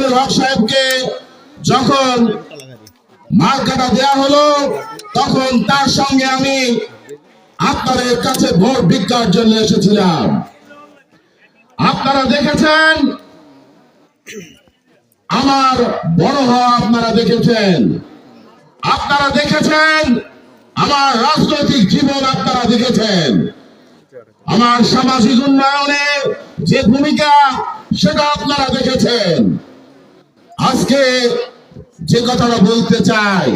এহসানুল হক সাহেবকে যখন মার্কাটা দেয়া হলো, তখন তার সঙ্গে আমি আপনাদের কাছে ভোট ভিক্ষার জন্য এসেছিলাম। আপনারা দেখেছেন? আমার বড় হওয়া আপনারা দেখেছেন। আপনারা দেখেছেন? আমার রাজনৈতিক জীবন আপনারা দেখেছেন। আমার সামাজিক উন্নয়নে যে ভূমিকা, সেটা আপনারা দেখেছেন। আজকে যে কথাটা বলতে চাই,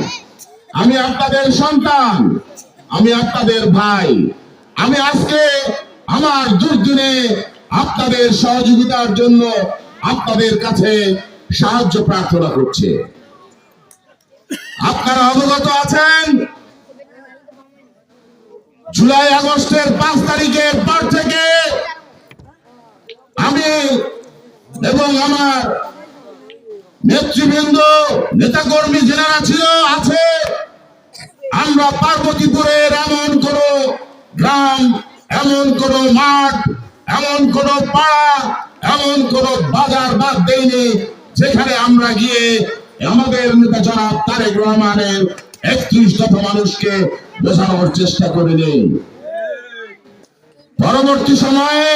আমি আপনাদের সন্তান, আমি আপনাদের ভাই, আমি আজকে আমার দুর্দিনে আপনাদের সহযোগিতার জন্য আপনাদের কাছে সাহায্য প্রার্থনা করছে। আপনারা অবগত আছেন? জুলাই আগস্টের পাঁচ তারিখের পর থেকে আমি এবং আমার নেতৃবৃন্দ, নেতাকর্মী যারা ছিল, আছে। আমরা পার্বতীপুরের এমন কোন গ্রাম, এমন কোন মাঠ, এমন কোন পাড়া, এমন কোন বাজার বাদ দেয়নি যেখানে আমরা গিয়ে আমাদের নেতা জনাব তারেক রহমানের একত্রিশ দফা মানুষকে বোঝানোর চেষ্টা করিনি। পরবর্তী সময়ে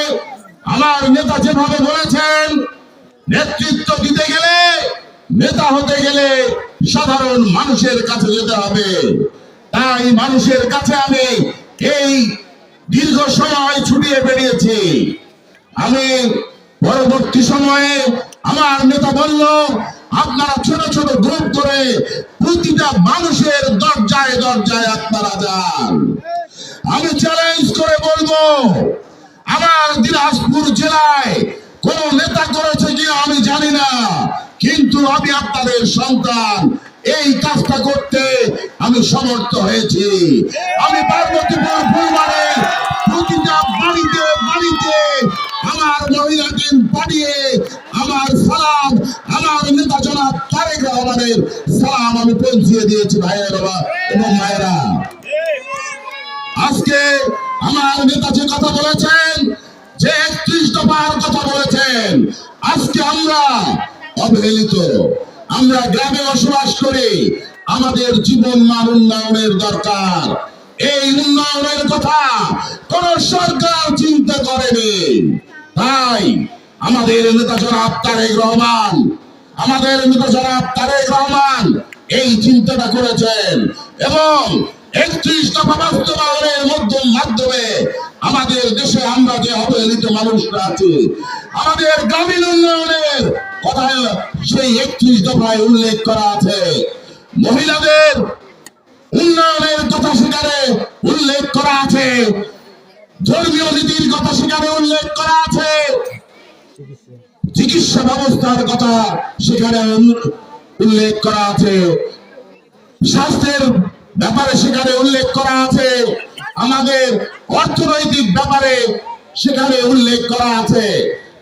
আমার নেতা যেভাবে বলেছেন নেতৃত্ব দিতে গেলে, নেতা হতে গেলে সাধারণ মানুষের কাছে যেতে হবে। তাই মানুষের কাছে আমি এই দীর্ঘ সময় ছুটিয়ে বেরিয়েছি। আমি পরবর্তী সময়ে আমার নেতা বলল, আপনারা ছোট ছোট গ্রুপ করে প্রতিটা মানুষের দরজায় দরজায় আপনারা যান। আমি চ্যালেঞ্জ করে বলব, আমার দিনাজপুর জেলায় কোন নেতা করেছে কি আমি জানি না, কিন্তু আমি আপনাদের সন্তান। এই কাজটা করতে আমি সমর্থ হয়েছি। আমি পার্বতীপুর ফুলবাড়ে প্রতিটা বাড়িতে বাড়িতে আমার মহিলা পাঠিয়ে আমার সালাম, আমার নেতা জনাব তারেক রহমানের সালাম আমি পৌঁছিয়ে দিয়েছি ভাইয়ের এবং মায়েরা। আজকে আমার নেতা যে কথা বলেছেন যে একত্রিশ দফার কথা বলেছেন, আজকে আমরা অবহেলিত। আমরা গ্রামে বসবাস করি, আমাদের জীবন মান উন্নয়নের দরকার। এই উন্নয়নের কথা কোন সরকার চিন্তা করেনি। তাই আমাদের নেতা জনাব তারেক রহমান, আমাদের নেতা জনাব তারেক রহমান এই চিন্তাটা করেছেন এবং একত্রিশ দফা বাস্তবায়নের মধ্যম আমাদের দেশে আমরা যে অবহেলিত মানুষরা আছি, আমাদের গ্রামীণ উন্নয়নের কথা সেই একত্রিশ দফায় উল্লেখ করা আছে। মহিলাদের উন্নয়নের কথা সেখানে উল্লেখ করা আছে। ধর্মীয় নীতির কথা সেখানে উল্লেখ করা আছে। চিকিৎসা ব্যবস্থার কথা সেখানে উল্লেখ করা আছে। স্বাস্থ্যের ব্যাপারে সেখানে উল্লেখ করা আছে। আমাদের অর্থনৈতিক ব্যাপারে সেখানে উল্লেখ করা আছে।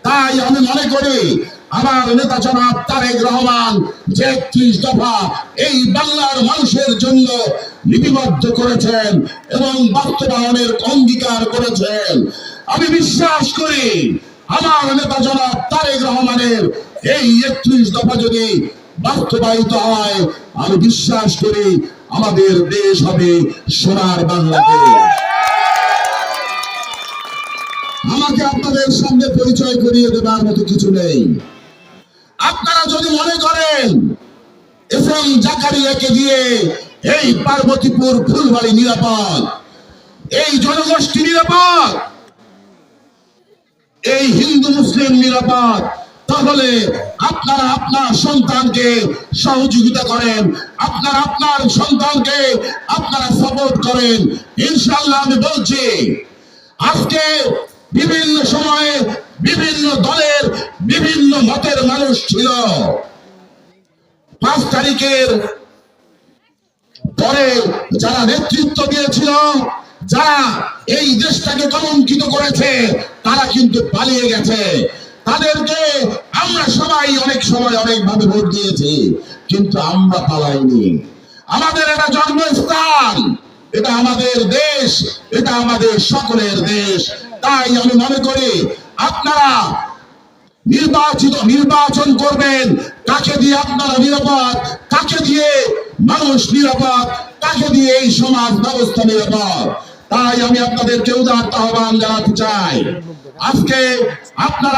তাই আমি মনে করি, আমার নেতা জনাব তারেক রহমান যে একত্রিশ দফা এই বাংলার মানুষের জন্য লিপিবদ্ধ করেছেন এবং বাস্তবায়নের অঙ্গীকার করেছেন। আমি বিশ্বাস করি, আমার নেতা জনাব তারেক রহমানের এই একত্রিশ দফা যদি বাস্তবায়িত হয়, আমি বিশ্বাস করি আমাদের দেশ হবে সোনার বাংলাদেশ। আমাকে আপনাদের সামনে পরিচয় করিয়ে দেবার মতো কিছু নেই। আপনারা যদি মনে করেন এস এম জাকারিয়াকে দিয়ে এই পার্বতীপুর ফুলবাড়ি নিরাপদ, এই জনগোষ্ঠী নিরাপদ, এই হিন্দু মুসলিম নিরাপদ তাহলে আপনারা আপনার সন্তানকে সহযোগিতা করেন, আপনারা আপনার সন্তানকে আপনারা সাপোর্ট করেন। ইনশাল্লাহ আমি বলছি, আজকে বিভিন্ন সময়ে বিভিন্ন দলের বিভিন্ন মতের মানুষ ছিল। পাঁচ তারিখের পরে যারা নেতৃত্ব দিয়েছিল, যারা এই দেশটাকে কলঙ্কিত করেছে, তারা কিন্তু পালিয়ে গেছে। তাদেরকে সময় ভোট কিন্তু আমরা পালাইনি। আমাদের এটা জন্মস্থান, এটা আমাদের দেশ, এটা আমাদের সকলের দেশ। তাই আমি মনে করি, আপনারা নির্বাচিত, নির্বাচন করবেন, কাকে দিয়ে আপনারা নিরাপদ, কাকে দিয়ে মানুষ নিরাপদ, কাকে দিয়ে এই সমাজ ব্যবস্থা নিরাপদ। তাই আমি আপনাদেরকে উদার আহ্বান জানাতে চাই। আজকে আপনারা